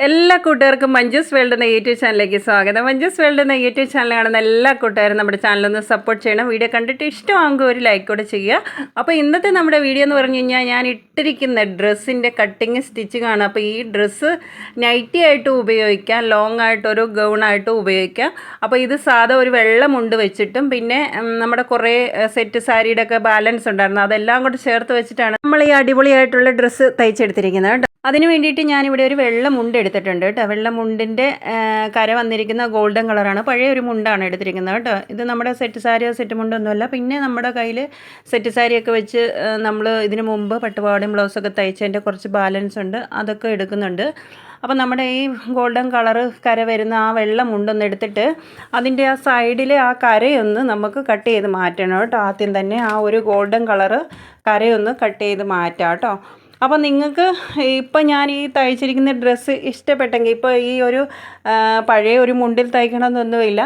എല്ലാ കൂട്ടുകാർക്കും മഞ്ജുസ് വേൾഡ് എന്ന യൂട്യൂബ് ചാനലിലേക്ക് സ്വാഗതം. മഞ്ജുസ് വേൾഡ് എന്ന യൂട്യൂബ് ചാനൽ കാണുന്ന എല്ലാ കൂട്ടുകാരും നമ്മുടെ ചാനലൊന്ന് സപ്പോർട്ട് ചെയ്യണം. വീഡിയോ കണ്ടിട്ട് ഇഷ്ടമാകുമ്പോൾ ഒരു ലൈക്ക് കൂടെ ചെയ്യുക. അപ്പോൾ ഇന്നത്തെ നമ്മുടെ വീഡിയോ എന്ന് പറഞ്ഞു കഴിഞ്ഞാൽ ഞാൻ ഇട്ടിരിക്കുന്ന ഡ്രസ്സിന്റെ കട്ടിങ് സ്റ്റിച്ചിങ്ങാണ് അപ്പോൾ ഈ ഡ്രസ്സ് നൈറ്റി ആയിട്ട് ഉപയോഗിക്കാം ലോങ് ആയിട്ട് ഒരു ഗൗണായിട്ടും ഉപയോഗിക്കാം. അപ്പോൾ ഇത് സാധാ ഒരു വെള്ള മുണ്ട് വെച്ചിട്ടും പിന്നെ നമ്മുടെ കുറേ സെറ്റ് സാരിയുടെ ഒക്കെ ബാലൻസ് ഉണ്ടായിരുന്നു. അതെല്ലാം കൂടെ ചേർത്ത് വെച്ചിട്ടാണ് നമ്മൾ ഈ അടിപൊളിയായിട്ടുള്ള ഡ്രസ്സ് തയ്ച്ചെടുത്തിരിക്കുന്നത്. അതിന് വേണ്ടിയിട്ട് ഞാനിവിടെ ഒരു വെള്ള മുണ്ട് എടുത്തിട്ടുണ്ട് കേട്ടോ. വെള്ള മുണ്ടിന്റെ കര വന്നിരിക്കുന്ന ഗോൾഡൻ കളറാണ്. പഴയ ഒരു മുണ്ടാണ് എടുത്തിരിക്കുന്നത് കേട്ടോ. ഇത് നമ്മുടെ സെറ്റ് സാരിയോ സെറ്റ് മുണ്ടൊന്നുമല്ല പിന്നെ നമ്മുടെ കയ്യിൽ സെറ്റ് സാരിയൊക്കെ വെച്ച് നമ്മൾ ഇതിന് മുമ്പ് പട്ടുപാവാടയും ബ്ലൗസൊക്കെ തയ്ച്ചതിന്റെ കുറച്ച് ബാലൻസ് ഉണ്ട്. അതൊക്കെ എടുക്കുന്നുണ്ട്. അപ്പോൾ നമ്മുടെ ഈ ഗോൾഡൻ കളറ് കര വരുന്ന ആ വെള്ളം മുണ്ടൊന്ന് എടുത്തിട്ട് അതിന്റെ ആ സൈഡിലെ ആ കരയൊന്ന് നമുക്ക് കട്ട് ചെയ്ത് മാറ്റണം കേട്ടോ. ആദ്യം തന്നെ ആ ഒരു ഗോൾഡൻ കളറ് കരയൊന്ന് കട്ട് ചെയ്ത് മാറ്റാം കേട്ടോ. അപ്പോൾ നിങ്ങൾക്ക് ഇപ്പം ഞാൻ ഈ തയ്ച്ചിരിക്കുന്ന ഡ്രസ്സ് ഇഷ്ടപ്പെട്ടെങ്കിൽ ഇപ്പോൾ ഈ ഒരു പഴയ ഒരു മുണ്ടിൽ തയ്ക്കണമെന്നൊന്നുമില്ല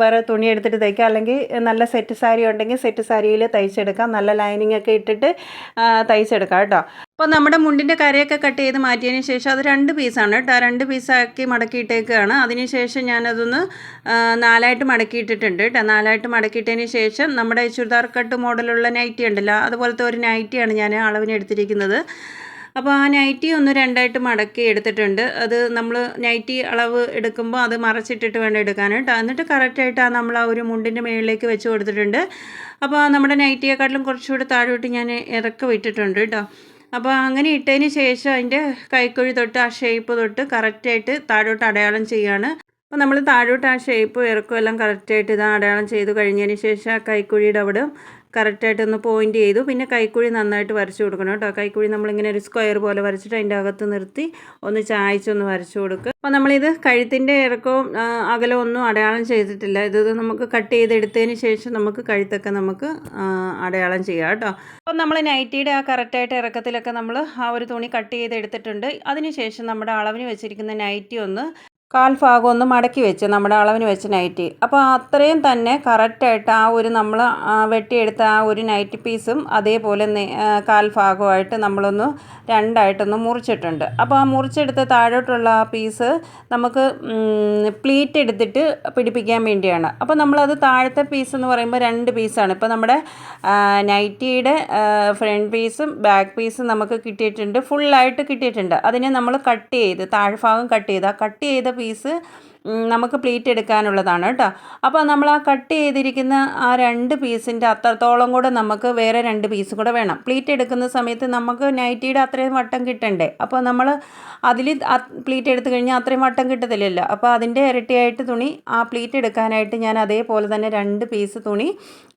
വേറെ തുണി എടുത്തിട്ട് തയ്ക്കാം. അല്ലെങ്കിൽ നല്ല സെറ്റ് സാരി ഉണ്ടെങ്കിൽ സെറ്റ് സാരിയിൽ തയ്ച്ചെടുക്കാം. നല്ല ലൈനിങ് ഒക്കെ ഇട്ടിട്ട് തയ്ച്ചെടുക്കാം കേട്ടോ. അപ്പോൾ നമ്മുടെ മുണ്ടിന്റെ കരയൊക്കെ കട്ട് ചെയ്ത് മാറ്റിയതിന് ശേഷം അത് രണ്ട് പീസാണ് കേട്ടോ. രണ്ട് പീസാക്കി മടക്കിയിട്ടേക്കാണ്. അതിന് ശേഷം ഞാനതൊന്ന് നാലായിട്ട് മടക്കിയിട്ടിട്ടുണ്ട് കേട്ടോ. നാലായിട്ട് മടക്കിയിട്ടതിന് ശേഷം നമ്മുടെ ചുരിദാർ കട്ട് മോഡലുള്ള നൈറ്റി ഉണ്ടല്ലോ അതുപോലത്തെ ഒരു നൈറ്റിയാണ് ഞാൻ അളവിന് എടുത്തിരിക്കുന്നത് അപ്പോൾ ആ നൈറ്റി ഒന്ന് രണ്ടായിട്ട് മടക്കി എടുത്തിട്ടുണ്ട്. അത് നമ്മൾ നൈറ്റി അളവ് എടുക്കുമ്പോൾ അത് മറച്ചിട്ടിട്ട് വേണം എടുക്കാനായിട്ട് എന്നിട്ട് കറക്റ്റായിട്ട് ആ നമ്മൾ ആ ഒരു മുണ്ടിന്റെ മുകളിലേക്ക് വെച്ച് കൊടുത്തിട്ടുണ്ട്. അപ്പോൾ നമ്മുടെ നൈറ്റിയെക്കാട്ടിലും കുറച്ചുകൂടി താഴോട്ട് ഞാൻ ഇറക്കി വിട്ടിട്ടുണ്ട് കേട്ടോ അപ്പോൾ അങ്ങനെ ഇട്ടതിന് ശേഷം അതിന്റെ കൈക്കുഴി തൊട്ട് ആ ഷേപ്പ് തൊട്ട് കറക്റ്റായിട്ട് താഴോട്ട് അടയാളം ചെയ്യുകയാണ് അപ്പോൾ നമ്മൾ താഴോട്ട് ആ ഷേപ്പ് ഇറക്കും എല്ലാം കറക്റ്റായിട്ട് ഇത് അടയാളം ചെയ്ത് കഴിഞ്ഞതിന് ശേഷം ആ കൈക്കുഴിയുടെ അവിടെ കറക്റ്റായിട്ട് ഒന്ന് പോയിന്റ് ചെയ്തു. പിന്നെ കൈക്കുഴി നന്നായിട്ട് വരച്ചു കൊടുക്കണം കേട്ടോ. കൈക്കുഴി നമ്മളിങ്ങനെ ഒരു സ്ക്വയർ പോലെ വരച്ചിട്ട് അതിന്റെ അകത്ത് നിർത്തി ഒന്ന് ചായച്ചൊന്ന് വരച്ചു കൊടുക്കുക. അപ്പോൾ നമ്മളിത് കഴുത്തിന്റെ ഇറക്കവും അകലവും ഒന്നും അടയാളം ചെയ്തിട്ടില്ല. ഇത് നമുക്ക് കട്ട് ചെയ്തെടുത്തതിന് ശേഷം നമുക്ക് കഴുത്തൊക്കെ നമുക്ക് അടയാളം ചെയ്യാം കേട്ടോ. അപ്പോൾ നമ്മൾ നൈറ്റിയുടെ ആ കറക്റ്റായിട്ട് ഇറക്കത്തിലൊക്കെ നമ്മൾ ആ ഒരു തുണി കട്ട് ചെയ്തെടുത്തിട്ടുണ്ട്. അതിനുശേഷം നമ്മുടെ അളവിന് വെച്ചിരിക്കുന്ന നൈറ്റി ഒന്ന് കാൽ ഭാഗം ഒന്ന് മടക്കി വെച്ച് നമ്മുടെ അളവിന് വെച്ച് നൈറ്റി അപ്പോൾ അത്രയും തന്നെ കറക്റ്റായിട്ട് ആ ഒരു നമ്മൾ വെട്ടിയെടുത്ത ആ ഒരു നൈറ്റി പീസും അതേപോലെ നെ- കാൽ ഭാഗമായിട്ട് നമ്മളൊന്ന് രണ്ടായിട്ടൊന്ന് മുറിച്ചിട്ടുണ്ട്. അപ്പോൾ ആ മുറിച്ചെടുത്ത താഴോട്ടുള്ള ആ പീസ് നമുക്ക് പ്ലീറ്റ് എടുത്തിട്ട് പിടിപ്പിക്കാൻ വേണ്ടിയാണ്. അപ്പോൾ നമ്മളത് താഴത്തെ പീസ് എന്ന് പറയുമ്പോൾ രണ്ട് പീസാണ് ഇപ്പോൾ നമ്മുടെ നൈറ്റിയുടെ ഫ്രണ്ട് പീസും ബാക്ക് പീസും നമുക്ക് കിട്ടിയിട്ടുണ്ട്. ഫുള്ളായിട്ട് കിട്ടിയിട്ടുണ്ട്. അതിനെ നമ്മൾ കട്ട് ചെയ്ത് താഴ്ഭാഗം കട്ട് ചെയ്ത് ആ കട്ട് ചെയ്ത പീസ് നമുക്ക് പ്ലീറ്റ് എടുക്കാനുള്ളതാണ് കേട്ടോ. അപ്പോൾ നമ്മൾ ആ കട്ട് ചെയ്തിരിക്കുന്ന ആ രണ്ട് പീസിന്റെ അത്രത്തോളം കൂടെ നമുക്ക് വേറെ രണ്ട് പീസ് കൂടെ വേണം. പ്ലീറ്റ് എടുക്കുന്ന സമയത്ത് നമുക്ക് നൈറ്റിയുടെ അത്രയും വട്ടം കിട്ടണ്ടേ? അപ്പോൾ നമ്മൾ അതിൽ പ്ലീറ്റ് എടുത്തു കഴിഞ്ഞാൽ അത്രയും വട്ടം കിട്ടത്തില്ലല്ലോ. അപ്പോൾ അതിന്റെ ഇരട്ടിയായിട്ട് തുണി ആ പ്ലീറ്റ് എടുക്കാനായിട്ട് ഞാൻ അതേപോലെ തന്നെ രണ്ട് പീസ് തുണി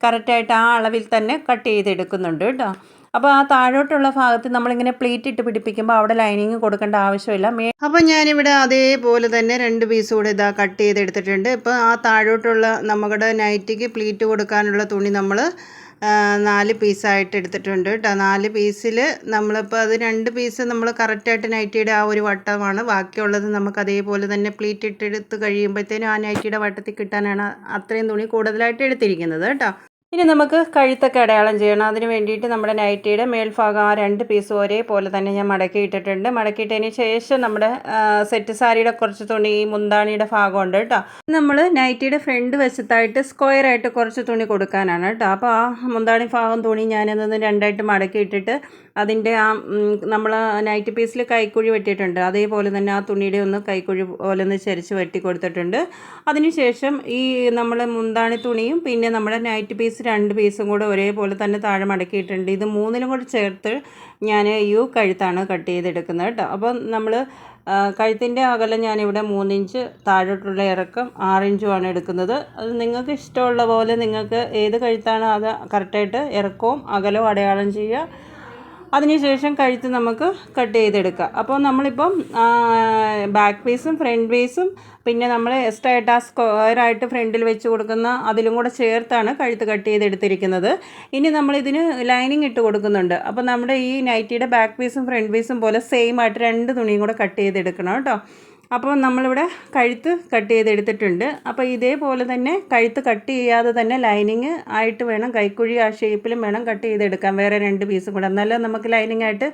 കറക്റ്റായിട്ട് ആ അളവിൽ തന്നെ കട്ട് ചെയ്തെടുക്കുന്നുണ്ട് കേട്ടോ. അപ്പോൾ ആ താഴോട്ടുള്ള ഭാഗത്ത് നമ്മളിങ്ങനെ പ്ലേറ്റ് ഇട്ട് പിടിപ്പിക്കുമ്പോൾ അവിടെ ലൈനിങ് കൊടുക്കേണ്ട ആവശ്യമില്ല. മേ അപ്പോൾ ഞാനിവിടെ അതേപോലെ തന്നെ രണ്ട് പീസ് കൂടെ ഇതാ കട്ട് ചെയ്തെടുത്തിട്ടുണ്ട്. ഇപ്പോൾ ആ താഴോട്ടുള്ള നമ്മുടെ നൈറ്റിക്ക് പ്ലീറ്റ് കൊടുക്കാനുള്ള തുണി നമ്മൾ നാല് പീസായിട്ട് എടുത്തിട്ടുണ്ട് കേട്ടോ. നാല് പീസിൽ നമ്മളിപ്പോൾ അത് രണ്ട് പീസ് നമ്മൾ കറക്റ്റായിട്ട് നൈറ്റിയുടെ ആ ഒരു വട്ടമാണ്. ബാക്കിയുള്ളത് നമുക്ക് അതേപോലെ തന്നെ പ്ലീറ്റ് ഇട്ടെടുത്ത് കഴിയുമ്പോഴത്തേനും ആ നൈറ്റിയുടെ വട്ടത്തിൽ കിട്ടാനാണ് അത്രയും തുണി കൂടുതലായിട്ട് എടുത്തിരിക്കുന്നത് കേട്ടോ. ഇനി നമുക്ക് കഴുത്തൊക്കെ അടയാളം ചെയ്യണം. അതിന് വേണ്ടിയിട്ട് നമ്മുടെ നൈറ്റിയുടെ മേൽഭാഗം ആ രണ്ട് പീസും ഒരേപോലെ തന്നെ ഞാൻ മടക്കി ഇട്ടിട്ടുണ്ട്. മടക്കിയിട്ടതിന് ശേഷം നമ്മുടെ സെറ്റ് സാരിയുടെ കുറച്ച് തുണി മുന്താണിയുടെ ഭാഗമുണ്ട് കേട്ടോ. നമ്മൾ നൈറ്റിയുടെ ഫ്രണ്ട് വശത്തായിട്ട് സ്ക്വയർ ആയിട്ട് കുറച്ച് തുണി കൊടുക്കാനാണ് കേട്ടോ. അപ്പോൾ ആ മുന്താണി ഭാഗം തുണി ഞാനതൊന്ന് രണ്ടായിട്ട് മടക്കി ഇട്ടിട്ട് അതിന്റെ ആ നമ്മൾ നൈറ്റ് പീസിൽ കൈക്കുഴി വെട്ടിയിട്ടുണ്ട്. അതേപോലെ തന്നെ ആ തുണിയുടെ ഒന്ന് കൈക്കുഴി പോലെ ഒന്ന് ചരിച്ച് വെട്ടി കൊടുത്തിട്ടുണ്ട്. അതിനുശേഷം ഈ നമ്മൾ മുന്താണി തുണിയും പിന്നെ നമ്മുടെ നൈറ്റ് പീസ് രണ്ട് പീസും കൂടെ ഒരേപോലെ തന്നെ താഴെ മടക്കിയിട്ടുണ്ട്. ഇത് മൂന്നിലും കൂടെ ചേർത്ത് ഞാൻ യു കഴുത്താണ് കട്ട് ചെയ്തെടുക്കുന്നത് കേട്ടോ. അപ്പം നമ്മൾ കഴുത്തിന്റെ അകലം ഞാനിവിടെ മൂന്നിഞ്ച് താഴോട്ടുള്ള ഇറക്കം ആറിഞ്ചുമാണ് എടുക്കുന്നത്. അത് നിങ്ങൾക്ക് ഇഷ്ടമുള്ള പോലെ നിങ്ങൾക്ക് ഏത് കഴുത്താണ് അത് കറക്റ്റായിട്ട് ഇറക്കവും അകലവും അടയാളം ചെയ്യുക. അതിനുശേഷം കഴുത്ത് നമുക്ക് കട്ട് ചെയ്തെടുക്കാം. അപ്പോൾ നമ്മളിപ്പം ബാക്ക് പീസും ഫ്രണ്ട് പീസും പിന്നെ നമ്മൾ എക്സ്ട്രാ ആയിട്ട് ആ സ്ക്വയറായിട്ട് ഫ്രണ്ടിൽ വെച്ച് കൊടുക്കുന്ന അതിലും കൂടെ ചേർത്താണ് കഴുത്ത് കട്ട് ചെയ്തെടുത്തിരിക്കുന്നത്. ഇനി നമ്മളിതിന് ലൈനിങ് ഇട്ട് കൊടുക്കുന്നുണ്ട്. അപ്പോൾ നമ്മുടെ ഈ നൈറ്റിയുടെ ബാക്ക് പീസും ഫ്രണ്ട് പീസും പോലെ സെയിം ആയിട്ട് രണ്ട് തുണിയും കൂടെ കട്ട് ചെയ്തെടുക്കണം കേട്ടോ. അപ്പോൾ നമ്മളിവിടെ കഴുത്ത് കട്ട് ചെയ്തെടുത്തിട്ടുണ്ട്. അപ്പോൾ ഇതേപോലെ തന്നെ കഴുത്ത് കട്ട് ചെയ്യാതെ തന്നെ ലൈനിങ് ആയിട്ട് വേണം കൈക്കുഴി ആ ഷേപ്പിലും വേണം കട്ട് ചെയ്തെടുക്കാൻ. വേറെ രണ്ട് പീസും കൂടെ. എന്നാലും നമുക്ക് ലൈനിങ് ആയിട്ട്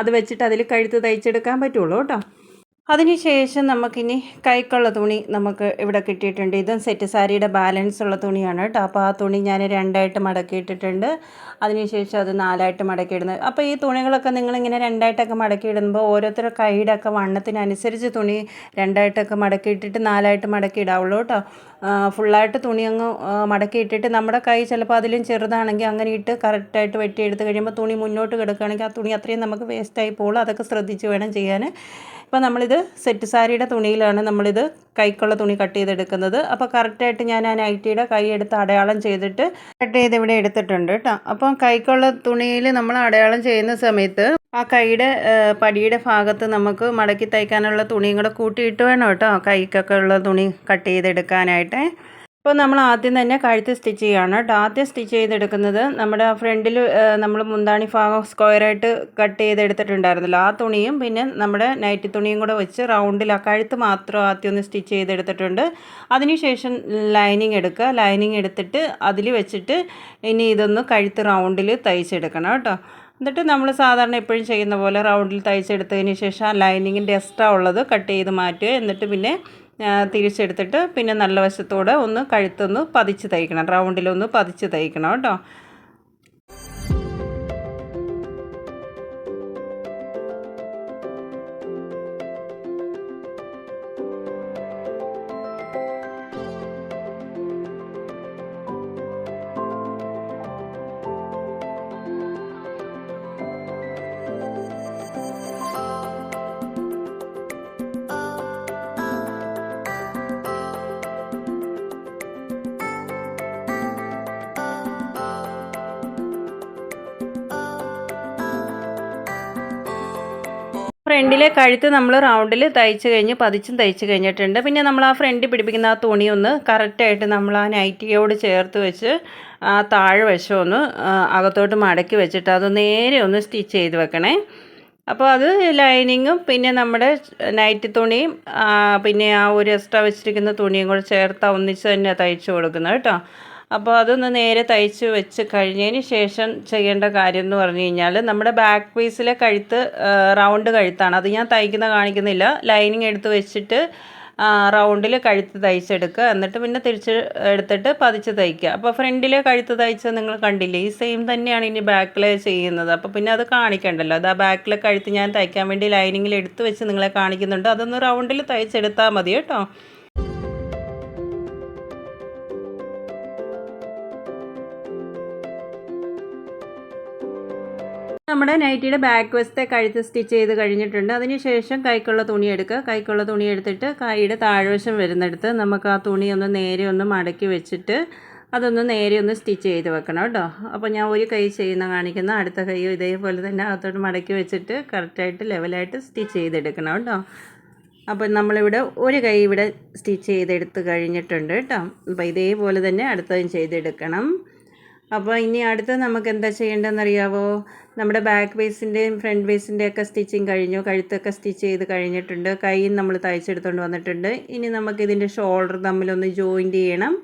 അത് വെച്ചിട്ട് അതിൽ കഴുത്ത് തയ്ച്ചെടുക്കാൻ പറ്റുള്ളൂ കേട്ടോ. അതിനുശേഷം നമുക്കിനി കൈക്കുള്ള തുണി നമുക്ക് ഇവിടെ കിട്ടിയിട്ടുണ്ട്. ഇതും സെറ്റ് സാരിയുടെ ബാലൻസ് ഉള്ള തുണിയാണ് കേട്ടോ. അപ്പോൾ ആ തുണി ഞാൻ രണ്ടായിട്ട് മടക്കിയിട്ടിട്ടുണ്ട്. അതിനുശേഷം അത് നാലായിട്ട് മടക്കിയിടുന്നത്. അപ്പോൾ ഈ തുണികളൊക്കെ നിങ്ങളിങ്ങനെ രണ്ടായിട്ടൊക്കെ മടക്കിയിടുമ്പോൾ ഓരോരുത്തരുടെ കൈയുടെ ഒക്കെ വണ്ണത്തിനനുസരിച്ച് തുണി രണ്ടായിട്ടൊക്കെ മടക്കിയിട്ടിട്ട് നാലായിട്ട് മടക്കിയിടാവുള്ളൂ കേട്ടോ. ഫുള്ളായിട്ട് തുണി അങ്ങ് മടക്കിയിട്ടിട്ട് നമ്മുടെ കൈ ചിലപ്പോൾ അതിലും ചെറുതാണെങ്കിൽ അങ്ങനെ ഇട്ട് കറക്റ്റായിട്ട് വെട്ടിയെടുത്ത് കഴിയുമ്പോൾ തുണി മുന്നോട്ട് കിടക്കുകയാണെങ്കിൽ ആ തുണി അത്രയും നമുക്ക് വേസ്റ്റായി പോകുള്ളൂ. അതൊക്കെ ശ്രദ്ധിച്ച് വേണം ചെയ്യാൻ. ഇപ്പോൾ നമ്മളിത് സെറ്റ് സാരിയുടെ തുണിയിലാണ് നമ്മളിത് കൈക്കുള്ള തുണി കട്ട് ചെയ്തെടുക്കുന്നത്. അപ്പോൾ കറക്റ്റായിട്ട് ഞാൻ ആ നൈറ്റിയുടെ കൈ എടുത്ത് അടയാളം ചെയ്തിട്ട് കട്ട് ചെയ്ത് ഇവിടെ എടുത്തിട്ടുണ്ട് കേട്ടോ. അപ്പോൾ കൈക്കുള്ള തുണിയിൽ നമ്മൾ അടയാളം ചെയ്യുന്ന സമയത്ത് ആ കൈയുടെ പടിയുടെ ഭാഗത്ത് നമുക്ക് മടക്കി തയ്ക്കാനുള്ള തുണിയും കൂടെ കൂട്ടിയിട്ട് വേണം കേട്ടോ. കൈക്കൊക്കെ ഉള്ള തുണി കട്ട് ചെയ്തെടുക്കാനായിട്ട്. ഇപ്പോൾ നമ്മൾ ആദ്യം തന്നെ കഴുത്ത് സ്റ്റിച്ച് ചെയ്യുകയാണ് കേട്ടോ ആദ്യം സ്റ്റിച്ച് ചെയ്തെടുക്കുന്നത് നമ്മുടെ ഫ്രണ്ടിൽ നമ്മൾ മുന്താണി ഭാഗം സ്ക്വയറായിട്ട് കട്ട് ചെയ്തെടുത്തിട്ടുണ്ടായിരുന്നല്ലോ. ആ തുണിയും പിന്നെ നമ്മുടെ നൈറ്റി തുണിയും കൂടെ വെച്ച് റൗണ്ടിൽ ആ കഴുത്ത് മാത്രം ആദ്യം ഒന്ന് സ്റ്റിച്ച് ചെയ്തെടുത്തിട്ടുണ്ട്. അതിനുശേഷം ലൈനിങ് എടുക്കുക. ലൈനിങ് എടുത്തിട്ട് അതിൽ വെച്ചിട്ട് ഇനി ഇതൊന്ന് കഴുത്ത് റൗണ്ടിൽ തയ്ച്ചെടുക്കണം കേട്ടോ. എന്നിട്ട് നമ്മൾ സാധാരണ എപ്പോഴും ചെയ്യുന്ന പോലെ റൗണ്ടിൽ തയ്ച്ചെടുത്തതിന് ശേഷം ആ ലൈനിങ്ങിന്റെ എക്സ്ട്രാ ഉള്ളത് കട്ട് ചെയ്ത് മാറ്റുക. എന്നിട്ട് പിന്നെ തിരിച്ചെടുത്തിട്ട് പിന്നെ നല്ല വശത്തോടെ ഒന്ന് കഴുത്തൊന്ന് പതിച്ച് തയ്ക്കണം. റൗണ്ടിലൊന്ന് പതിച്ച് തയ്ക്കണം കേട്ടോ. ഫ്രണ്ടിലെ കഴുത്ത് നമ്മൾ റൗണ്ടിൽ തയ്ച്ച് കഴിഞ്ഞ് പതിച്ചും തയ്ച്ച് കഴിഞ്ഞിട്ടുണ്ട്. പിന്നെ നമ്മൾ ആ ഫ്രണ്ടിൽ പിടിപ്പിക്കുന്ന ആ തുണി ഒന്ന് കറക്റ്റായിട്ട് നമ്മൾ ആ നൈറ്റിയോട് ചേർത്ത് വെച്ച് ആ താഴ്വശം ഒന്ന് അകത്തോട്ട് മടക്കി വെച്ചിട്ട് അത് നേരെ ഒന്ന് സ്റ്റിച്ച് ചെയ്ത് വെക്കണേ. അപ്പോൾ അത് ലൈനിങ്ങും പിന്നെ നമ്മുടെ നൈറ്റ് തുണിയും പിന്നെ ആ ഒരു എക്സ്ട്രാ വെച്ചിരിക്കുന്ന തുണിയും കൂടെ ചേർത്ത് ഒന്നിച്ച് തന്നെ തയ്ച്ചു കൊടുക്കുന്നത് കേട്ടോ. അപ്പോൾ അതൊന്ന് നേരെ തയ്ച്ച് വെച്ച് കഴിഞ്ഞതിന് ശേഷം ചെയ്യേണ്ട കാര്യം എന്ന് പറഞ്ഞു കഴിഞ്ഞാൽ നമ്മുടെ ബാക്ക് പീസിലെ കഴുത്ത് റൗണ്ട് കഴുത്താണ്. അത് ഞാൻ തയ്ക്കുന്ന കാണിക്കുന്നില്ല. ലൈനിങ് എടുത്ത് വെച്ചിട്ട് റൗണ്ടിൽ കഴുത്ത് തയ്ച്ചെടുക്കുക. എന്നിട്ട് പിന്നെ തിരിച്ച് എടുത്തിട്ട് പതിച്ച് തയ്ക്കുക. അപ്പോൾ ഫ്രണ്ടിലെ കഴുത്ത് തയ്ച്ചത് നിങ്ങൾ കണ്ടില്ലേ? ഈ സെയിം തന്നെയാണ് ഇനി ബാക്കിൽ ചെയ്യുന്നത്. അപ്പോൾ പിന്നെ അത് കാണിക്കണ്ടല്ലോ. അത് ആ ബാക്കിലെ കഴുത്ത് ഞാൻ തയ്ക്കാൻ വേണ്ടി ലൈനിങ്ങിൽ എടുത്ത് വെച്ച് നിങ്ങളെ കാണിക്കുന്നുണ്ട്. അതൊന്ന് റൗണ്ടിൽ തയ്ച്ചെടുത്താൽ മതി കേട്ടോ. നമ്മുടെ നൈറ്റിയുടെ ബാക്ക് വശത്തെ കഴുത്ത് സ്റ്റിച്ച് ചെയ്ത് കഴിഞ്ഞിട്ടുണ്ട്. അതിനുശേഷം കൈക്കുള്ള തുണി എടുക്കുക. കൈക്കുള്ള തുണി എടുത്തിട്ട് കൈയുടെ താഴ്വശം വരുന്നെടുത്ത് നമുക്ക് ആ തുണി ഒന്ന് നേരെ ഒന്ന് മടക്കി വെച്ചിട്ട് അതൊന്ന് നേരെ ഒന്ന് സ്റ്റിച്ച് ചെയ്ത് വെക്കണം കേട്ടോ. അപ്പോൾ ഞാൻ ഒരു കൈ ചെയ്യുന്ന കാണിക്കുന്ന. അടുത്ത കൈയും ഇതേപോലെ തന്നെ അകത്തോട്ട് മടക്കി വെച്ചിട്ട് കറക്റ്റായിട്ട് ലെവലായിട്ട് സ്റ്റിച്ച് ചെയ്തെടുക്കണം കേട്ടോ. അപ്പോൾ നമ്മളിവിടെ ഒരു കൈ ഇവിടെ സ്റ്റിച്ച് ചെയ്തെടുത്ത് കഴിഞ്ഞിട്ടുണ്ട് കേട്ടോ. അപ്പോൾ ഇതേപോലെ തന്നെ അടുത്തതും ചെയ്തെടുക്കണം. അപ്പോൾ ഇനി അടുത്ത് നമുക്ക് എന്താ ചെയ്യേണ്ടതെന്ന് അറിയാവോ നമ്മുടെ ബാക്ക് വേസിന്റെയും ഫ്രണ്ട് വേസിന്റെയൊക്കെ സ്റ്റിച്ചിങ് കഴിഞ്ഞു. കഴുത്തൊക്കെ സ്റ്റിച്ച് ചെയ്ത് കഴിഞ്ഞിട്ടുണ്ട്. കൈയും നമ്മൾ തയ്ച്ചെടുത്തുകൊണ്ട് വന്നിട്ടുണ്ട്. ഇനി നമുക്ക് ഇതിന്റെ ഷോൾഡർ തമ്മിലൊന്ന് ജോയിന്റ് ചെയ്യണം.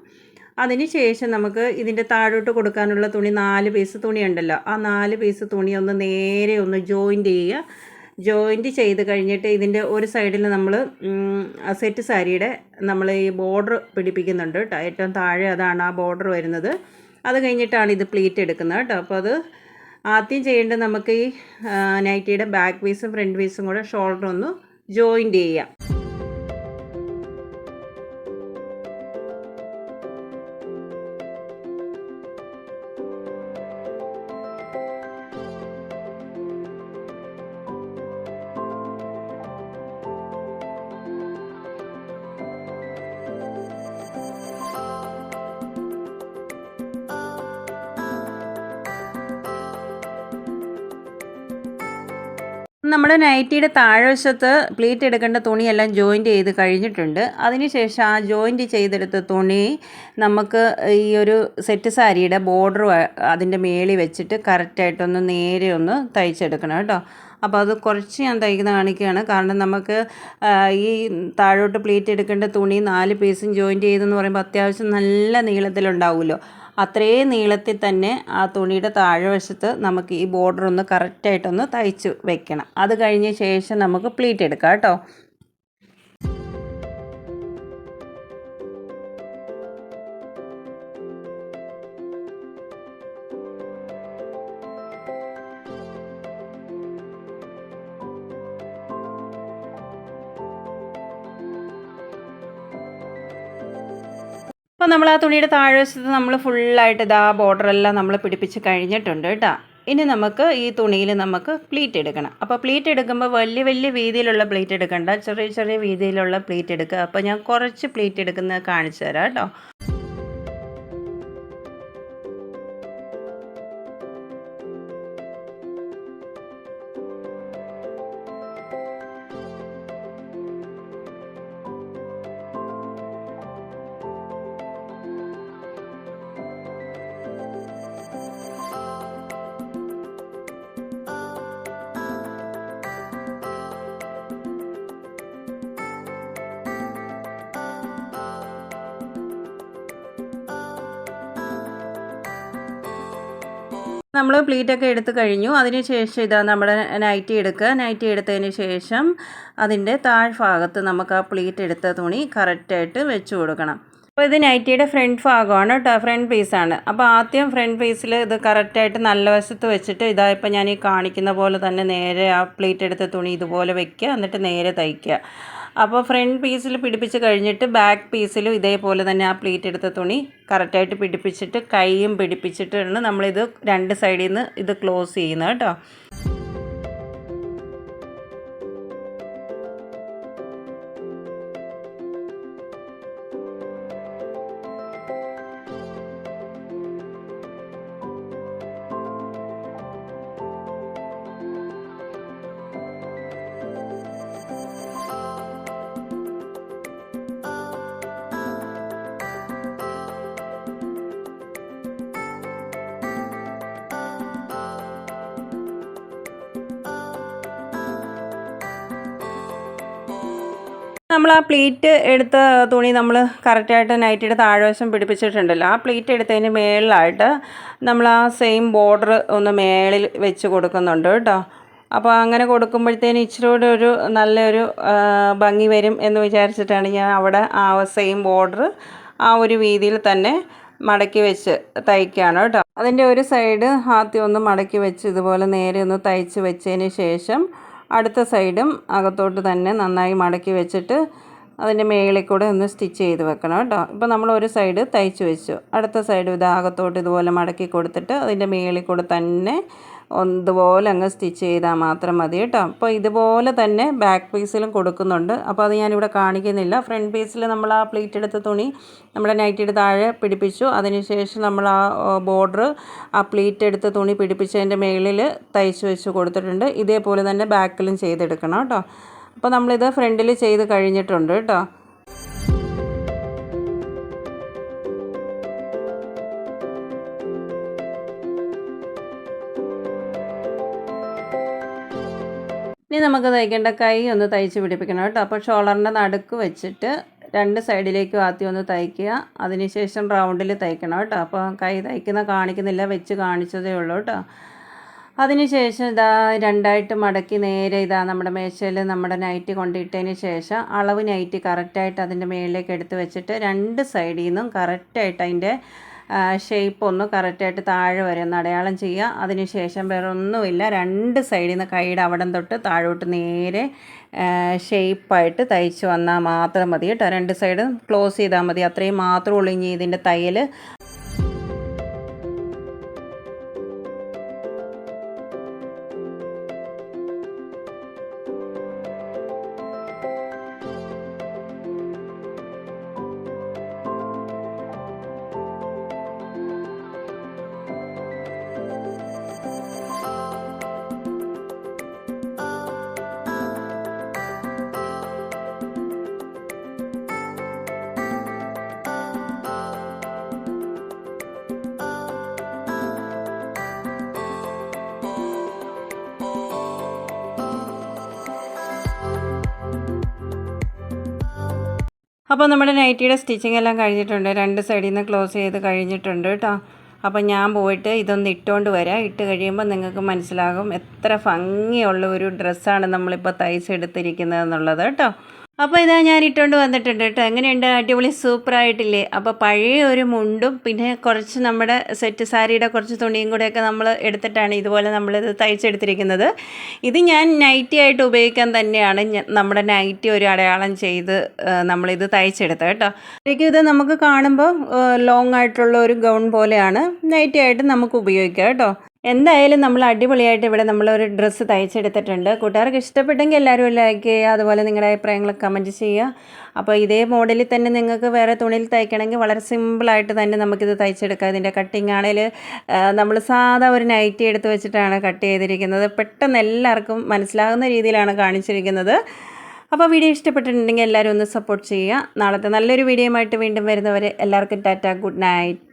അതിന് ശേഷം നമുക്ക് ഇതിന്റെ താഴോട്ട് കൊടുക്കാനുള്ള തുണി നാല് പീസ് തുണി ഉണ്ടല്ലോ ആ നാല് പീസ് തുണി ഒന്ന് നേരെ ഒന്ന് ജോയിന്റ് ചെയ്യുക. ജോയിന്റ് ചെയ്ത് കഴിഞ്ഞിട്ട് ഇതിന്റെ ഒരു സൈഡിൽ നമ്മൾ സെറ്റ് സാരിയുടെ നമ്മൾ ഈ ബോർഡർ പിടിപ്പിക്കുന്നുണ്ട് കേട്ടോ. ഏറ്റവും താഴെ അതാണ് ആ ബോർഡർ വരുന്നത്. അത് കഴിഞ്ഞിട്ടാണ് ഇത് പ്ലീറ്റ് എടുക്കുന്നത് കേട്ടോ. അപ്പോൾ അത് ആദ്യം ചെയ്യേണ്ടത് നമുക്ക് ഈ നൈറ്റിയുടെ ബാക്ക് പീസും ഫ്രണ്ട് പീസും കൂടെ ഷോൾഡർ ഒന്ന് ജോയിന്റ് ചെയ്യാം. നമ്മുടെ നൈറ്റിയുടെ താഴ്വശത്ത് പ്ലീറ്റ് എടുക്കേണ്ട തുണിയെല്ലാം ജോയിന്റ് ചെയ്ത് കഴിഞ്ഞിട്ടുണ്ട്. അതിനുശേഷം ആ ജോയിന്റ് ചെയ്തെടുത്ത തുണി നമുക്ക് ഈ ഒരു സെറ്റ് സാരിയുടെ ബോർഡർ അതിന്റെ മേളിൽ വെച്ചിട്ട് കറക്റ്റായിട്ടൊന്ന് നേരെ ഒന്ന് തയ്ച്ചെടുക്കണം കേട്ടോ. അപ്പോൾ അത് കുറച്ച് ഞാൻ തയ്ക്കുന്ന കാണിക്കുകയാണ്. കാരണം നമുക്ക് ഈ താഴോട്ട് പ്ലീറ്റ് എടുക്കേണ്ട തുണി നാല് പീസും ജോയിന്റ് ചെയ്തെന്ന് പറയുമ്പോൾ അത്യാവശ്യം നല്ല നീളത്തിലുണ്ടാവുമല്ലോ. അത്രയും നീളത്തിൽ തന്നെ ആ തുണിയുടെ താഴ്വശത്ത് നമുക്ക് ഈ ബോർഡർ ഒന്ന് കറക്റ്റായിട്ടൊന്ന് തയ്ച്ച് വെക്കണം. അത് കഴിഞ്ഞ ശേഷം നമുക്ക് പ്ലീറ്റ് എടുക്കാം കേട്ടോ. അപ്പോൾ നമ്മൾ ആ തുണിയുടെ താഴ്വശത്ത് നമ്മൾ ഫുള്ളായിട്ട് ഇതാ ബോർഡറെല്ലാം നമ്മൾ പിടിപ്പിച്ച് കഴിഞ്ഞിട്ടുണ്ട് കേട്ടോ. ഇനി നമുക്ക് ഈ തുണിയിൽ നമുക്ക് പ്ലീറ്റ് എടുക്കണം. അപ്പോൾ പ്ലീറ്റ് എടുക്കുമ്പോൾ വലിയ വലിയ വീതിയിലുള്ള പ്ലീറ്റ് എടുക്കണ്ട. ചെറിയ ചെറിയ വീതിയിലുള്ള പ്ലീറ്റ് എടുക്കുക. അപ്പോൾ ഞാൻ കുറച്ച് പ്ലീറ്റ് എടുക്കുന്നത് കാണിച്ചു തരാം കേട്ടോ. നമ്മൾ പ്ലീറ്റൊക്കെ എടുത്ത് കഴിഞ്ഞു. അതിന് ശേഷം ഇതാ നമ്മുടെ നൈറ്റി എടുക്കുക. നൈറ്റി എടുത്തതിന് ശേഷം അതിന്റെ താഴ്ഭാഗത്ത് നമുക്ക് ആ പ്ലീറ്റ് എടുത്ത തുണി കറക്റ്റായിട്ട് വെച്ച് കൊടുക്കണം. അപ്പോൾ ഇത് നൈറ്റിയുടെ ഫ്രണ്ട് ഭാഗമാണ് കേട്ടോ. ഫ്രണ്ട് പീസാണ്. അപ്പോൾ ആദ്യം ഫ്രണ്ട് പീസിൽ ഇത് കറക്റ്റായിട്ട് നല്ല വശത്ത് വെച്ചിട്ട് ഇതാ ഇപ്പം ഞാൻ ഈ കാണിക്കുന്ന പോലെ തന്നെ നേരെ ആ പ്ലീറ്റ് എടുത്ത തുണി ഇതുപോലെ വെക്കുക. എന്നിട്ട് നേരെ തയ്ക്കുക. അപ്പോൾ ഫ്രണ്ട് പീസിൽ പിടിപ്പിച്ച് കഴിഞ്ഞിട്ട് ബാക്ക് പീസിലും ഇതേപോലെ തന്നെ ആ പ്ലീറ്റ് എടുത്ത തുണി കറക്റ്റായിട്ട് പിടിപ്പിച്ചിട്ട് കൈയും പിടിപ്പിച്ചിട്ടാണ് നമ്മളിത് രണ്ട് സൈഡിൽ നിന്ന് ഇത് ക്ലോസ് ചെയ്യുന്നത് കേട്ടോ. നമ്മൾ ആ പ്ലീറ്റ് എടുത്ത തുണി നമ്മൾ കറക്റ്റായിട്ട് നൈറ്റിയുടെ താഴ്വശം പിടിപ്പിച്ചിട്ടുണ്ടല്ലോ. ആ പ്ലീറ്റ് എടുത്തതിന് മേളിലായിട്ട് നമ്മൾ ആ സെയിം ബോർഡർ ഒന്ന് മേളിൽ വെച്ച് കൊടുക്കുന്നുണ്ട് കേട്ടോ. അപ്പോൾ അങ്ങനെ കൊടുക്കുമ്പോഴത്തേന് ഇച്ചിരി കൂടെ ഒരു നല്ലൊരു ഭംഗി വരും എന്ന് വിചാരിച്ചിട്ടാണ് ഞാൻ അവിടെ ആ സെയിം ബോർഡർ ആ ഒരു രീതിയിൽ തന്നെ മടക്കി വെച്ച് തയ്ക്കുകയാണ് കേട്ടോ. അതിന്റെ ഒരു സൈഡ് ആദ്യം ഒന്ന് മടക്കി വെച്ച് ഇതുപോലെ നേരെ ഒന്ന് തയ്ച്ച് വെച്ചതിന് ശേഷം അടുത്ത സൈഡും അകത്തോട്ട് തന്നെ നന്നായി മടക്കി വെച്ചിട്ട് അതിന്റെ മേളിൽ കൂടെ ഒന്ന് സ്റ്റിച്ച് ചെയ്ത് വെക്കണം കേട്ടോ. ഇപ്പോൾ നമ്മൾ ഒരു സൈഡ് തയ്ച്ച് വെച്ചു. അടുത്ത സൈഡ് ഇത് അകത്തോട്ട് ഇതുപോലെ മടക്കി കൊടുത്തിട്ട് അതിന്റെ മേളിൽ കൂടെ തന്നെ ഇതുപോലെ അങ്ങ് സ്റ്റിച്ച് ചെയ്താൽ മാത്രം മതി കേട്ടോ. അപ്പോൾ ഇതുപോലെ തന്നെ ബാക്ക് പീസിലും കൊടുക്കുന്നുണ്ട്. അപ്പോൾ അത് ഞാനിവിടെ കാണിക്കുന്നില്ല. ഫ്രണ്ട് പീസിൽ നമ്മൾ ആ പ്ലീറ്റ് എടുത്ത തുണി നമ്മുടെ നൈറ്റിയുടെ താഴെ പിടിപ്പിച്ചു. അതിനുശേഷം നമ്മൾ ആ ബോർഡർ ആ പ്ലീറ്റ് എടുത്ത തുണി പിടിപ്പിച്ചതിന്റെ മേളിൽ തയ്ച്ച് വെച്ച് കൊടുത്തിട്ടുണ്ട്. ഇതേപോലെ തന്നെ ബാക്കിലും ചെയ്തെടുക്കണം കേട്ടോ. അപ്പോൾ നമ്മളിത് ഫ്രണ്ടിൽ ചെയ്ത് കഴിഞ്ഞിട്ടുണ്ട് കേട്ടോ. ഇനി നമുക്ക് തയ്ക്കേണ്ട കൈ ഒന്ന് തയ്ച്ച് പിടിപ്പിക്കണം കേട്ടോ. അപ്പോൾ ഷോളറിന്റെ നടുക്ക് വെച്ചിട്ട് രണ്ട് സൈഡിലേക്ക് ആദ്യം ഒന്ന് തയ്ക്കുക. അതിനുശേഷം റൗണ്ടിൽ തയ്ക്കണം കേട്ടോ. അപ്പോൾ കൈ തയ്ക്കുന്ന കാണിക്കുന്നില്ല വെച്ച് കാണിച്ചതേ ഉള്ളൂ കേട്ടോ. അതിനുശേഷം ഇതാ രണ്ടായിട്ട് മടക്കി നേരെ ഇതാ നമ്മുടെ മേശയിൽ നമ്മുടെ നൈറ്റി കൊണ്ടിട്ടതിന് ശേഷം അളവ് നൈറ്റി കറക്റ്റായിട്ട് അതിന്റെ മേളിലേക്ക് എടുത്ത് വെച്ചിട്ട് രണ്ട് സൈഡിൽ നിന്നും കറക്റ്റായിട്ട് അതിന്റെ ഷേപ്പ് ഒന്ന് കറക്റ്റായിട്ട് താഴെ വരെ ഒന്ന് അടയാളം ചെയ്യുക. അതിനുശേഷം വേറെ ഒന്നുമില്ല രണ്ട് സൈഡിൽ നിന്ന് കൈയുടെ അവിടം തൊട്ട് താഴോട്ട് നേരെ ഷേപ്പായിട്ട് തയ്ച്ച് വന്നാൽ മാത്രം മതി കേട്ടോ. രണ്ട് സൈഡും ക്ലോസ് ചെയ്താൽ മതി. അത്രയും മാത്രം ഉള്ളൂ ഇനി ഇതിന്റെ തയ്യൽ അപ്പോൾ നമ്മുടെ നൈറ്റിയുടെ സ്റ്റിച്ചിങ് എല്ലാം കഴിഞ്ഞിട്ടുണ്ട്. രണ്ട് സൈഡിൽ നിന്ന് ക്ലോസ് ചെയ്ത് കഴിഞ്ഞിട്ടുണ്ട് കേട്ടോ. അപ്പോൾ ഞാൻ പോയിട്ട് ഇതൊന്ന് ഇട്ടുകൊണ്ട് വരാം. ഇട്ട് കഴിയുമ്പോൾ നിങ്ങൾക്ക് മനസ്സിലാകും എത്ര ഭംഗിയുള്ള ഒരു ഡ്രസ്സാണ് നമ്മളിപ്പോൾ തയ്ച്ചെടുത്തിരിക്കുന്നത് എന്നുള്ളത് കേട്ടോ. അപ്പോൾ ഇതാ ഞാൻ ഇട്ടുകൊണ്ട് വന്നിട്ടുണ്ട് കേട്ടോ. എങ്ങനെയുണ്ട്? അടിപൊളി സൂപ്പറായിട്ടില്ലേ അപ്പോൾ പഴയ ഒരു മുണ്ടും പിന്നെ കുറച്ച് നമ്മുടെ സെറ്റ് സാരിയുടെ കുറച്ച് തുണിയും കൂടെയൊക്കെ നമ്മൾ എടുത്തിട്ടാണ് ഇതുപോലെ നമ്മളിത് തയ്ച്ചെടുത്തിരിക്കുന്നത്. ഇത് ഞാൻ നൈറ്റി ആയിട്ട് ഉപയോഗിക്കാൻ തന്നെയാണ് നമ്മുടെ നൈറ്റി ഒരു അടയാളം ചെയ്ത് നമ്മളിത് തയ്ച്ചെടുത്തത് കേട്ടോ. ശരിക്കും ഇത് നമുക്ക് കാണുമ്പോൾ ലോങ് ആയിട്ടുള്ള ഒരു ഗൗൺ പോലെയാണ്. നൈറ്റി ആയിട്ട് നമുക്ക് ഉപയോഗിക്കാം കേട്ടോ. എന്തായാലും നമ്മൾ അടിപൊളിയായിട്ട് ഇവിടെ നമ്മളൊരു ഡ്രസ്സ് തയ്ച്ചെടുത്തിട്ടുണ്ട്. കൂട്ടുകാർക്ക് ഇഷ്ടപ്പെട്ടെങ്കിൽ എല്ലാവരും ലൈക്ക് ചെയ്യുക അതുപോലെ നിങ്ങളുടെ അഭിപ്രായങ്ങൾ കമന്റ് ചെയ്യുക. അപ്പോൾ ഇതേ മോഡലിൽ തന്നെ നിങ്ങൾക്ക് വേറെ തുണിയിൽ തയ്ക്കണമെങ്കിൽ വളരെ സിമ്പിളായിട്ട് തന്നെ നമുക്കിത് തയ്ച്ചെടുക്കാം. ഇതിന്റെ കട്ടിങ് ആണെങ്കിൽ നമ്മൾ സാധാ ഒരു നൈറ്റി എടുത്ത് വെച്ചിട്ടാണ് കട്ട് ചെയ്തിരിക്കുന്നത്. പെട്ടെന്ന് എല്ലാവർക്കും മനസ്സിലാകുന്ന രീതിയിലാണ് കാണിച്ചിരിക്കുന്നത്. അപ്പോൾ വീഡിയോ ഇഷ്ടപ്പെട്ടിട്ടുണ്ടെങ്കിൽ എല്ലാവരും ഒന്ന് സപ്പോർട്ട് ചെയ്യുക. നാളത്തെ നല്ലൊരു വീഡിയോയുമായിട്ട് വീണ്ടും വരുന്നവരെ എല്ലാവർക്കും ടാറ്റ ഗുഡ് നൈറ്റ്